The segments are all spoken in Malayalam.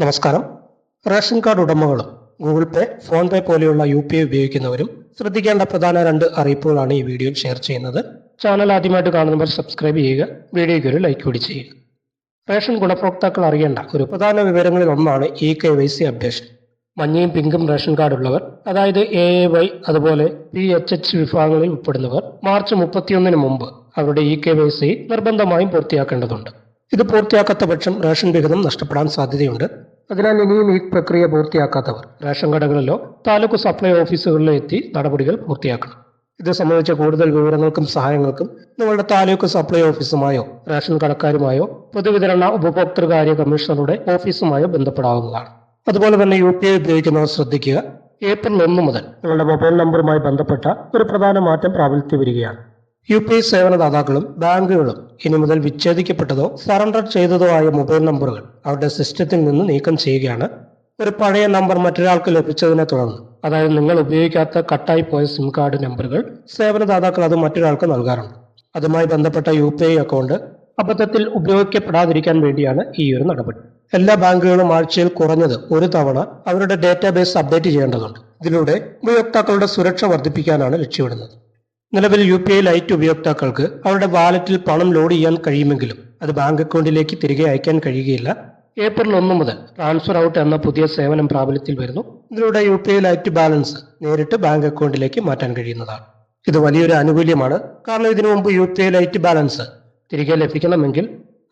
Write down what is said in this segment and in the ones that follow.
നമസ്കാരം. റേഷൻ കാർഡ് ഉടമകളും ഗൂഗിൾ പേ ഫോൺ പേ പോലെയുള്ള യു പി ഐ ഉപയോഗിക്കുന്നവരും ശ്രദ്ധിക്കേണ്ട പ്രധാന രണ്ട് അറിയിപ്പുകളാണ് ഈ വീഡിയോയിൽ ഷെയർ ചെയ്യുന്നത്. ചാനൽ ആദ്യമായിട്ട് കാണുന്നവർ സബ്സ്ക്രൈബ് ചെയ്യുക വീഡിയോയ്ക്ക് ഒരു ലൈക്ക് കൂടി ചെയ്യുക. റേഷൻ ഗുണഭോക്താക്കൾ അറിയേണ്ട ഒരു പ്രധാന വിവരങ്ങളിൽ ഒന്നാണ് E K Y C updation. മഞ്ഞയും പിങ്കും റേഷൻ കാർഡ് ഉള്ളവർ അതായത് എ എ വൈ അതുപോലെ പി എച്ച് എച്ച് വിഭാഗങ്ങളിൽ ഉൾപ്പെടുന്നവർ മാർച്ച് മുപ്പത്തിയൊന്നിന് മുമ്പ് അവരുടെ ഇ കെ വൈ സി നിർബന്ധമായും പൂർത്തിയാക്കേണ്ടതുണ്ട്. ഇത് പൂർത്തിയാക്കാത്ത പക്ഷം റേഷൻ വിഹിതം നഷ്ടപ്പെടാൻ സാധ്യതയുണ്ട്. അതിനാൽ ഇനിയും ഈ പ്രക്രിയ പൂർത്തിയാക്കാത്തവർ റേഷൻ കടകളിലോ താലൂക്ക് സപ്ലൈ ഓഫീസുകളിലോ എത്തി നടപടികൾ പൂർത്തിയാക്കണം. ഇത് സംബന്ധിച്ച കൂടുതൽ വിവരങ്ങൾക്കും സഹായങ്ങൾക്കും നിങ്ങളുടെ താലൂക്ക് സപ്ലൈ ഓഫീസുമായോ റേഷൻ കടക്കാരുമായോ പൊതുവിതരണ ഉപഭോക്തൃകാര്യ കമ്മീഷണറുടെ ഓഫീസുമായോ ബന്ധപ്പെടാവുന്നതാണ്. അതുപോലെ തന്നെ യു പി ഐ ഉപയോഗിക്കുന്നവർ ശ്രദ്ധിക്കുക. ഏപ്രിൽ ഒന്ന് മുതൽ നിങ്ങളുടെ മൊബൈൽ നമ്പറുമായി ബന്ധപ്പെട്ട ഒരു പ്രധാന മാറ്റം പ്രാബല്യത്തിൽ വരികയാണ്. യു പി ഐ സേവനദാതാക്കളും ബാങ്കുകളും ഇനി മുതൽ വിച്ഛേദിക്കപ്പെട്ടതോ സറണ്ടർ ചെയ്തതോ ആയ മൊബൈൽ നമ്പറുകൾ അവരുടെ സിസ്റ്റത്തിൽ നിന്ന് നീക്കം ചെയ്യുകയാണ്. ഒരു പഴയ നമ്പർ മറ്റൊരാൾക്ക് ലഭിച്ചതിനെ തുടർന്ന് അതായത് നിങ്ങൾ ഉപയോഗിക്കാത്ത കട്ടായി പോയ സിം കാർഡ് നമ്പറുകൾ സേവനദാതാക്കൾ അത് മറ്റൊരാൾക്ക് നൽകാറുണ്ട്. അതുമായി ബന്ധപ്പെട്ട യു പി ഐ അക്കൗണ്ട് അബദ്ധത്തിൽ ഉപയോഗിക്കപ്പെടാതിരിക്കാൻ വേണ്ടിയാണ് ഈ ഒരു നടപടി. എല്ലാ ബാങ്കുകളും ആഴ്ചയിൽ കുറഞ്ഞത് ഒരു തവണ അവരുടെ ഡാറ്റാബേസ് അപ്ഡേറ്റ് ചെയ്യേണ്ടതുണ്ട്. ഇതിലൂടെ ഉപയോക്താക്കളുടെ സുരക്ഷ വർദ്ധിപ്പിക്കാനാണ് ലക്ഷ്യമിടുന്നത്. നിലവിൽ യു പി ഐ ലൈറ്റ് ഉപയോക്താക്കൾക്ക് അവരുടെ വാലറ്റിൽ പണം ലോഡ് ചെയ്യാൻ കഴിയുമെങ്കിലും അത് ബാങ്ക് അക്കൗണ്ടിലേക്ക് തിരികെ അയക്കാൻ കഴിയുകയില്ല. ഏപ്രിൽ ഒന്ന് മുതൽ ട്രാൻസ്ഫർ ഔട്ട് എന്ന പുതിയ സേവനം പ്രാബല്യത്തിൽ വരുന്നു. ഇതിലൂടെ U P I lite balance നേരിട്ട് ബാങ്ക് അക്കൗണ്ടിലേക്ക് മാറ്റാൻ കഴിയുന്നതാണ്. ഇത് വലിയൊരു ആനുകൂല്യമാണ്. കാരണം ഇതിനു മുമ്പ് U P I lite balance തിരികെ ലഭിക്കണമെങ്കിൽ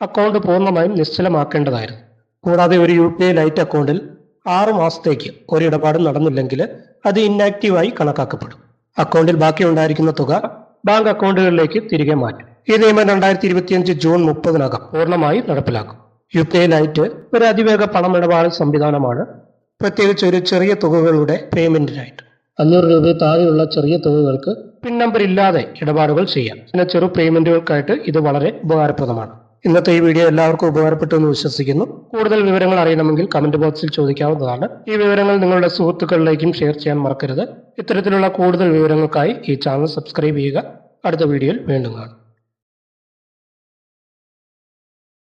അക്കൗണ്ട് പൂർണമായും നിശ്ചലമാക്കേണ്ടതായിരുന്നു. കൂടാതെ ഒരു യു പി ഐ ലൈറ്റ് അക്കൗണ്ടിൽ ആറ് മാസത്തേക്ക് ഒരു ഇടപാട് നടന്നില്ലെങ്കിൽ അത് ഇന്നാക്റ്റീവായി കണക്കാക്കപ്പെടും. അക്കൗണ്ടിൽ ബാക്കി ഉണ്ടായിരിക്കുന്ന തുക ബാങ്ക് അക്കൗണ്ടുകളിലേക്ക് തിരികെ മാറ്റും. ഈ നിയമം രണ്ടായിരത്തി ഇരുപത്തിയഞ്ച് ജൂൺ മുപ്പതിനകം പൂർണമായി നടപ്പിലാക്കും. യു പി ഐ ലൈറ്റ് ഒരു അതിവേഗ പണമിടപാട് സംവിധാനമാണ്. പ്രത്യേകിച്ച് ഒരു ചെറിയ തുകകളുടെ പേയ്മെന്റിനായിട്ട് അഞ്ഞൂറ് രൂപ താഴെയുള്ള ചെറിയ തുകകൾക്ക് പിൻ നമ്പർ ഇല്ലാതെ ഇടപാടുകൾ ചെയ്യാം. പിന്നെ ചെറു പേയ്മെന്റുകൾക്കായിട്ട് ഇത് വളരെ ഉപകാരപ്രദമാണ്. ഇന്നത്തെ ഈ വീഡിയോ എല്ലാവർക്കും ഉപകാരപ്പെട്ടു എന്ന് വിശ്വസിക്കുന്നു. കൂടുതൽ വിവരങ്ങൾ അറിയണമെങ്കിൽ കമന്റ് ബോക്സിൽ ചോദിക്കാവുന്നതാണ്. ഈ വിവരങ്ങൾ നിങ്ങളുടെ സുഹൃത്തുക്കളിലേക്കും ഷെയർ ചെയ്യാൻ മറക്കരുത്. ഇത്തരത്തിലുള്ള കൂടുതൽ വിവരങ്ങൾക്കായി ഈ ചാനൽ സബ്സ്ക്രൈബ് ചെയ്യുക. അടുത്ത വീഡിയോയിൽ വീണ്ടും കാണാം.